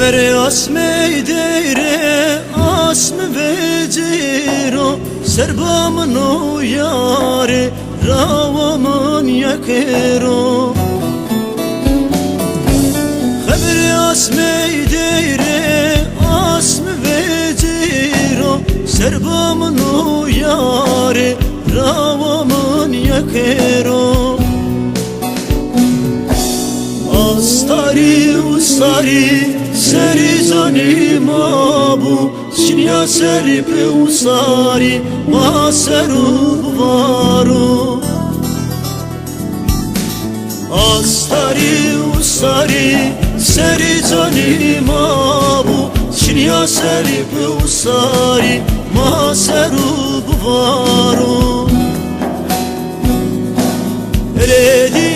Haberi asme deyre asme veciro Serbamın o yare ravamın yakero Haberi asme deyre asme veciro Serbamın o yare ravamın yakero Astari ustari seri zanimabu Sinya seri pe ustari maseru varu. Astari ustari seri zanimabu Sinya seri pe ustari maseru varu. Eledi